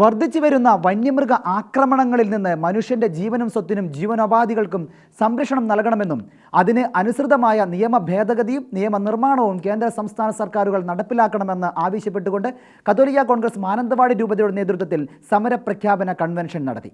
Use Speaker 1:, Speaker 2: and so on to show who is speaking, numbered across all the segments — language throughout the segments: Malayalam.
Speaker 1: വർദ്ധിച്ചു വരുന്ന വന്യമൃഗ ആക്രമണങ്ങളിൽ നിന്ന് മനുഷ്യന്റെ ജീവനും സ്വത്തിനും ജീവനോപാധികൾക്കും സംരക്ഷണം നൽകണമെന്നും അതിന് അനുസൃതമായ നിയമ ഭേദഗതിയും നിയമനിർമ്മാണവും കേന്ദ്ര സംസ്ഥാന സർക്കാരുകൾ നടപ്പിലാക്കണമെന്ന് ആവശ്യപ്പെട്ടുകൊണ്ട് കത്തോലിക്ക കോൺഗ്രസ് മാനന്തവാടി രൂപതയുടെ നേതൃത്വത്തിൽ സമരപ്രഖ്യാപന കൺവെൻഷൻ നടത്തി.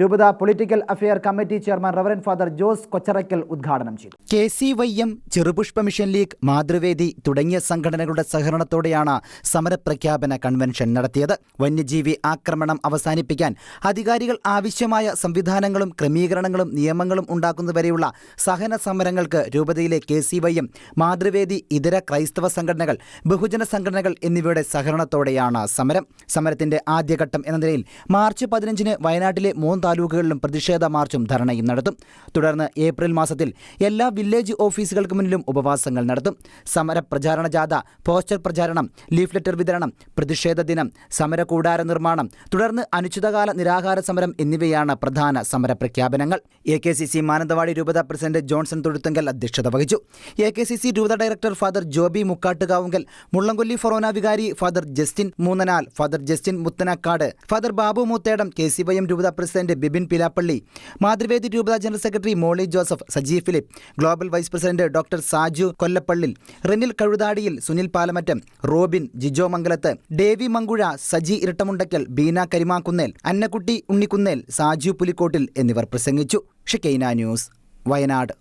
Speaker 1: രൂപത political affair committee chairman reverend father Jose Kocharakkal ഉദ്ഘാടനം ചെയ്തു. K C Y M Cherupushpa mission league Mathruvedi തുടങ്ങിയ സംഘടനകളുടെ സഹകരണത്തോടെയാണ് സമരപ്രഖ്യാപന കൺവെൻഷൻ നടത്തിയത്. വന്യജീവി ആക്രമണം അവസാനിപ്പിക്കാൻ അധികാരികൾ ആവശ്യമായ സംവിധാനങ്ങളും ക്രമീകരണങ്ങളും നിയമങ്ങളും ഉണ്ടാക്കുന്നതുവരെയുള്ള സഹന സമരങ്ങൾക്ക് രൂപതയിലെ K C Y M Mathruvedi ഇതര ക്രൈസ്തവ സംഘടനകൾ ബഹുജന സംഘടനകൾ എന്നിവയുടെ സഹകരണത്തോടെയാണ് സമരം. സമരത്തിന്റെ ആദ്യഘട്ടം എന്ന നിലയിൽ മാർച്ച് പതിനഞ്ചിന് വയനാട്ടിലെ മൂന്ന് താലൂക്കുകളിലും പ്രതിഷേധ മാർച്ചും ധർണയും നടത്തും. തുടർന്ന് ഏപ്രിൽ മാസത്തിൽ എല്ലാ വില്ലേജ് ഓഫീസുകൾക്ക് മുന്നിലും ഉപവാസങ്ങൾ നടത്തും. സമര പ്രചാരണ ജാഥ പോസ്റ്റർ പ്രചാരണം ലീഫ്ലെറ്റർ വിതരണം പ്രതിഷേധ ദിനം സമര കൂടാര നിർമ്മാണം തുടർന്ന് അനിശ്ചിതകാല നിരാഹാര സമരം എന്നിവയാണ് പ്രധാന സമര പ്രഖ്യാപനങ്ങൾ. A K C C Mananthavady രൂപത പ്രസിഡന്റ് ജോൺസൺ തൊഴുത്തങ്കൽ അധ്യക്ഷത വഹിച്ചു. എ കെ സി സി രൂപത director father Joby Mukkattukavunkal Mullankolli forane വികാരി father Justin Moonnanal father Justin Muthanakkad father Babu Moothedam K C Y M രൂപത പ്രസിഡന്റ് ബിബിൻ പിലാപ്പള്ളി മാതൃവേദി രൂപത general secretary Molly Joseph Sajeev Philip global vice president doctor Saju Kollappally Rinil Kazhuthadiyil Sunil Palamattam Robin Jijo Mangalath Davy Mankuzha Saji Irattamundackal Beena Karimakkunnel Annakutty Unnikkunnel Saju Pulikkottil എന്നിവർ പ്രസംഗിച്ചു. Shekinah news Wayanad.